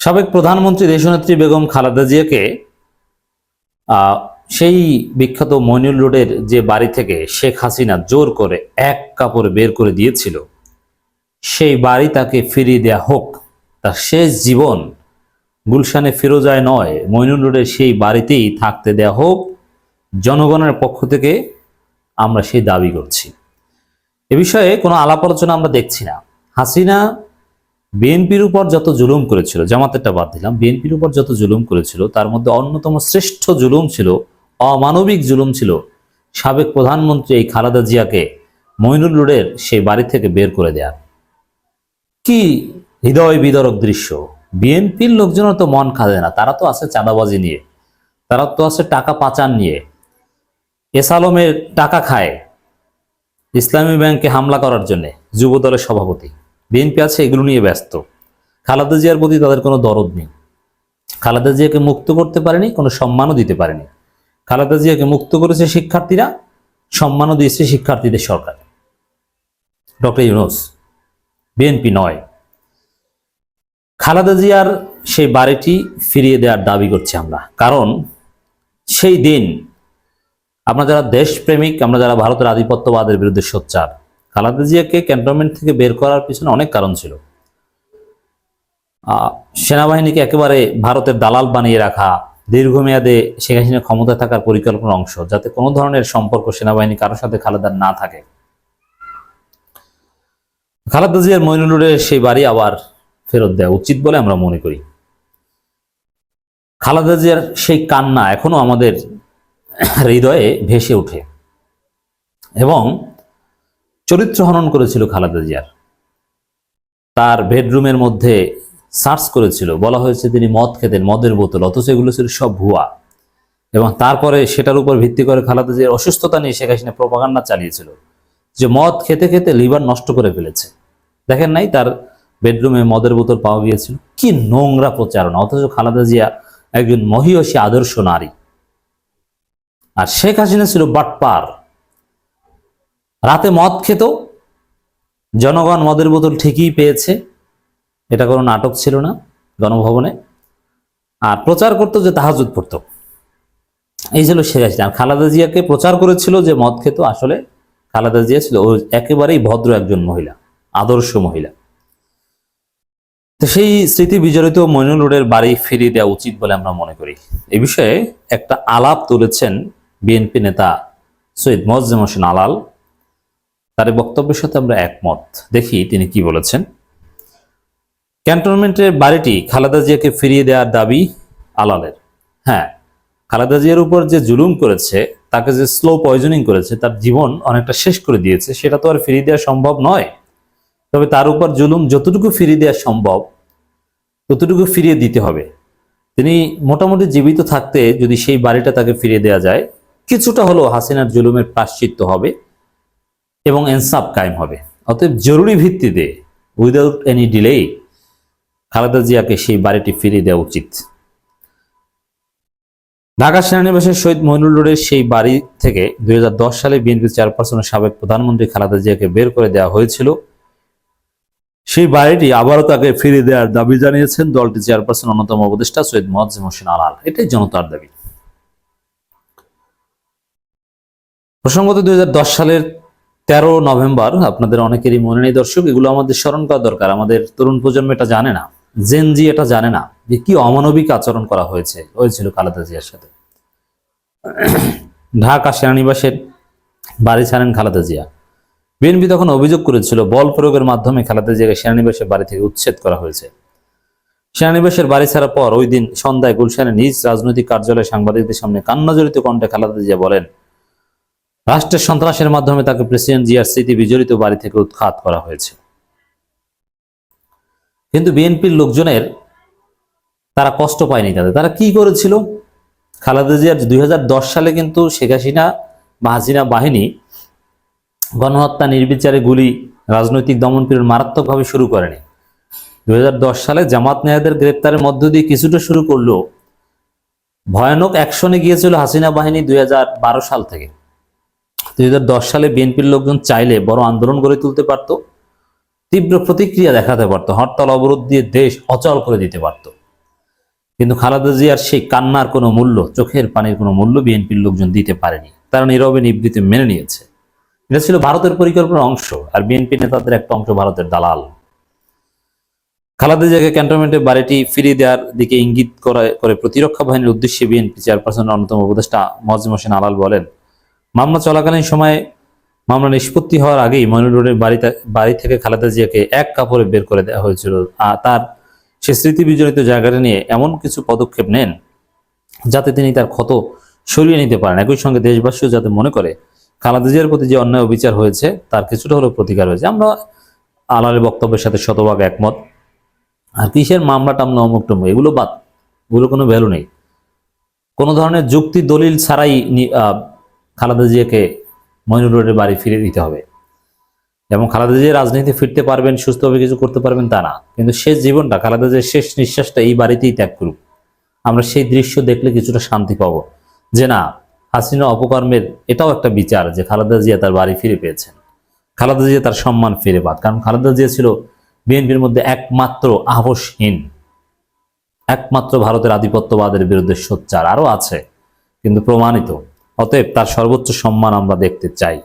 সাবেক প্রধানমন্ত্রী দেশনেত্রী বেগম খালেদা জিয়াকে সেই বিখ্যাত মইনুল রোডের যে বাড়ি থেকে শেখ হাসিনা জোর করে এক কাপড়ে বের করে দিয়েছিল, সেই বাড়ি তাকে ফিরিয়ে দেয়া হোক, তার শেষ জীবন গুলশানে ফিরোজায় নয়, মইনুল রোডের সেই বাড়িতেই থাকতে দেয়া হোক, জনগণের পক্ষ থেকে আমরা সেই দাবি করছি। এ বিষয়ে কোনো আলাপ আলোচনা আমরা দেখছি না। হাসিনা বিএনপির উপর যত জুলুম করেছিল জামাতেরটা বাদ দিলাম, বিএনপির উপর যত জুলুম করেছিল, তার মধ্যে অন্যতম শ্রেষ্ঠ জুলুম ছিল, অমানবিক জুলুম ছিল সাবেক প্রধানমন্ত্রী এই খালেদা জিয়াকে মইনুল রোডের সেই বাড়ি থেকে বের করে দেয়া। কি হৃদয় বিদরক দৃশ্য। বিএনপির লোকজনের তো মন খাদে না, তারা তো আছে চাঁদাবাজি নিয়ে, তারা তো আছে টাকা পাচার নিয়ে, এস আলমের টাকা খায় ইসলামী ব্যাংকে হামলা করার জন্য যুব দলের সভাপতি। বিএনপি আছে, এগুলো নিয়ে ব্যস্ত। খালেদা জিয়ার প্রতি তাদের কোনো দরদ নেই। খালেদা জিয়াকে মুক্ত করতে পারেনি, কোনো সম্মানও দিতে পারেনি। খালেদা জিয়াকে মুক্ত করেছে শিক্ষার্থীরা, সম্মানও দিয়েছে শিক্ষার্থীদের সরকার। ডক্টর ইউনুস, বিএনপি নয়। খালেদা জিয়ার সেই বাড়িটি ফিরিয়ে দেওয়ার দাবি করছি আমরা। কারণ সেই দিন আমরা যারা দেশপ্রেমিক, আমরা যারা ভারতের আধিপত্যবাদের বিরুদ্ধে সোচ্চার খালেদা জিয়াকে ক্যান্টনমেন্ট থেকে বের করার পিছনে অনেক কারণ ছিল। সেনাবাহিনীকে একেবারে ভারতের দালাল বানিয়ে রাখা, দীর্ঘমেয়াদে শেখ হাসিনা ক্ষমতায় থাকার পরিকল্পনার অংশ, যাতে কোনো ধরনের সম্পর্ক সেনাবাহিনী কারোর সাথে খালেদার না থাকে। খালেদা জিয়ার মইনুলুরের সেই বাড়ি আবার ফেরত দেওয়া উচিত বলে আমরা মনে করি। খালেদা জিয়ার সেই কান্না এখনও আমাদের হৃদয়ে ভেসে ওঠে। এবং চরিত্র হনন করেছিল খালেদা জিয়ার। তার বেডরুমের মধ্যে সার্চ করেছিল। বলা হয়েছে তিনি মদ খেতেন, মদের বোতল, অথচ এগুলো ছিল সব ভুয়া। এবং তারপরে সেটার উপর ভিত্তি করে খালেদা জিয়ার অসুস্থতা নিয়ে শেখ হাসিনা প্রপাগান্ডা চালিয়েছিল, যে মদ খেতে খেতে লিভার নষ্ট করে ফেলেছে। দেখেন নাই তার বেডরুমে মদের বোতল পাওয়া গিয়েছিল? কি নোংরা প্রচারণা! অথচ খালেদা জিয়া একজন মহিয়সী আদর্শ নারী। আর শেখ হাসিনা ছিল বাটপার। রাতে মদ খেত। জনগণ মদের বোতল ঠিকই পেয়েছে। এটা কোনো নাটক ছিল না, গণভবনে। আর প্রচার করতো যে তাহাজুদ পড়তো। এই ছিল শেখ আর খালেদা জিয়াকে প্রচার করেছিল যে মদ খেত, আসলে খালেদা জিয়া ছিল একেবারেই ভদ্র একজন মহিলা, আদর্শ মহিলা। তো সেই স্মৃতি বিজড়িত মইনুল রোডের বাড়ি ফিরিয়ে দেওয়া উচিত বলে আমরা মনে করি। এ বিষয়ে একটা আলাপ তুলেছেন বিএনপি নেতা সৈয়দ মোয়াজ্জেম হোসেন আলাল। তার বক্তব্যের সাথে আমরা একমত। দেখি তিনি কি বলেছেন। ক্যান্টনমেন্টের বাড়িটি খালেদা জিয়াকে ফিরিয়ে দেওয়ার দাবি আলালের। হ্যাঁ খালেদা জিয়ার উপর যে জুলুম করেছে, তাকে যে স্লো পয়জনিং করেছে, তার জীবন অনেকটা শেষ করে দিয়েছে, সেটা তো আর ফিরিয়ে দেওয়া সম্ভব নয়। তবে তার উপর জুলুম যতটুকু ফিরিয়ে দেওয়া সম্ভব, ততটুকু ফিরিয়ে দিতে হবে। তিনি মোটামুটি জীবিত থাকতে যদি সেই বাড়িটা তাকে ফিরিয়ে দেওয়া যায়, কিছুটা হলেও হাসিনার জুলুমের প্রাশ্চিত্য হবে। এবং এনসাফ কায়েম হবে। অতএব জরুরি ভিত্তিতে উইদাউট এনি ডিলে খালেদা জিয়াকে সেই বাড়িটি ফিরিয়ে দেওয়া উচিত। ঢাকা সেনানিবাসের শহীদ মইনুল রোডের সেই বাড়ি থেকে দুই সালে বিএনপি চেয়ারপারসনের সাবেক প্রধানমন্ত্রী খালেদা জিয়াকে বের করে দেওয়া হয়েছিল। সেই বাড়িটি আবারও তাকে ফিরিয়ে দেওয়ার দাবি জানিয়েছেন দলটি চেয়ারপারসন অন্যতম উপদেষ্টা সৈয়দ মোয়াজ্জেম হোসেন আলাল। এটাই জনতার দাবি। প্রসঙ্গত দুই হাজার দশ সালের তেরো নভেম্বর, আপনাদের অনেকেরই মনে নেই দর্শক, এগুলো আমাদের স্মরণ করা দরকার, আমাদের তরুণ প্রজন্ম এটা জানে না জেনজি এটা জানে না, যে কি অমানবিক আচরণ করা হয়েছে হয়েছিল খালেদা জিয়ার সাথে। ঢাকা সেনানিবাসের বাড়ি ছাড়েন খালেদা জিয়া। বিএনপি তখন অভিযোগ করেছিল, বল প্রয়োগের মাধ্যমে খালেদা জিয়াকে সেনানিবাসের বাড়ি থেকে উচ্ছেদ করা হয়েছে। সেনানিবাসের বাড়ি ছাড়ার পর ওই দিন সন্ধ্যায় গুলশানে নিজ রাজনৈতিক কার্যালয়ে সাংবাদিকদের সামনে কান্নাজড়িত কণ্ঠে খালেদা জিয়া বলেন রাষ্ট্রের সন্ত্রাসের মাধ্যমে তাকে প্রেসিডেন্ট জিয়ার স্মৃতি বিজড়িত বাড়ি থেকে উৎখাত করা হয়েছে। কিন্তু বিএনপির লোকজনের তারা কষ্ট পায়নি তাদের। তারা কি করেছিল? খালেদা জিয়ার দুই হাজার দশ সালে কিন্তু শেখ হাসিনা হাসিনা বাহিনী গণহত্যা নির্বিচারে গুলি, রাজনৈতিক দমনপীড়ন মারাত্মকভাবে শুরু করেনি। দুই হাজার দশ সালে জামাত নেয়াদের গ্রেপ্তারের মধ্য দিয়ে কিছুটা শুরু করল ভয়ানক অ্যাকশনে গিয়েছিল হাসিনা বাহিনী দুই হাজার বারো সাল থেকে। দুই হাজার দশ সালে বিএনপির লোকজন চাইলে বড় আন্দোলন গড়ে তুলতে পারত, তীব্র প্রতিক্রিয়া দেখাতে পারত, হরতাল অবরোধ দিয়ে দেশ অচল করে দিতে পারত। কিন্তু খালেদা জিয়ার সেই কান্নার কোনো মূল্য, চোখের পানির কোনো মূল্য বিএনপির লোকজন দিতে পারেনি। তারা নীরবে নিবৃত্তি মেনে নিয়েছে। এটা ছিল ভারতের পরিকল্পনার অংশ, আর বিএনপি নেতাদের একটা অংশ ভারতের দালাল। খালাদা জিয়াকে ক্যান্টনমেন্টের বাড়িটি ফিরিয়ে দেওয়ার দিকে ইঙ্গিত করে করে প্রতিরক্ষা বাহিনীর উদ্দেশ্যে বিএনপি চেয়ারপারসনের অন্যতম উপদেষ্টা মজিম হোসেন আলাল বলেন মামলা চলাকালীন সময়ে মামলা নিষ্পত্তি হওয়ার আগেই মইনুল রোডের বাড়িতে, বাড়ি থেকে খালেদা জিয়াকে এক কাপড়ে বের করে দেওয়া হয়েছিল। আর তার সে স্মৃতি বিজড়িত জায়গাটা নিয়ে এমন কিছু পদক্ষেপ নেন যাতে তিনি তার ক্ষত সরিয়ে নিতে পারেন। একই সঙ্গে দেশবাসীও যাতে মনে করে খালেদা জিয়ার প্রতি যে অন্যায় অবিচার হয়েছে, তার কিছুটা হলেও প্রতিকার হয়েছে। আমরা আলালের বক্তব্যের সাথে শতভাগ একমত। আর কিসের মামলা টামলা অমুক টমুক, এগুলো বাদ, এগুলো কোনো ভ্যালু নেই। কোনো ধরনের যুক্তি দলিল ছাড়াই খালেদা জিয়াকে মইনুল রোডের বাড়ি ফিরে দিতে হবে। এবং খালেদা জিয়া রাজনীতি ফিরতে পারবেন, সুস্থভাবে কিছু করতে পারবেন তা না। কিন্তু শেষ জীবনটা, খালেদা জিয়ার শেষ নিঃশ্বাসটা এই বাড়িতেই ত্যাগ করুক। আমরা সেই দৃশ্য দেখলে কিছুটা শান্তি পাবো। যে না, হাসিনা অপকর্মের এটাও একটা বিচার যে খালেদা জিয়া তার বাড়ি ফিরে পেয়েছেন। খালেদা জিয়া তার সম্মান ফিরে পাক। কারণ খালেদা জিয়া ছিল বিএনপির মধ্যে একমাত্র আহসহীন একমাত্র ভারতের আধিপত্যবাদের বিরুদ্ধে সোচ্চার। আরও আছে, কিন্তু প্রমাণিত অতএব তার সর্বোচ্চ সম্মান আমরা দেখতে চাই।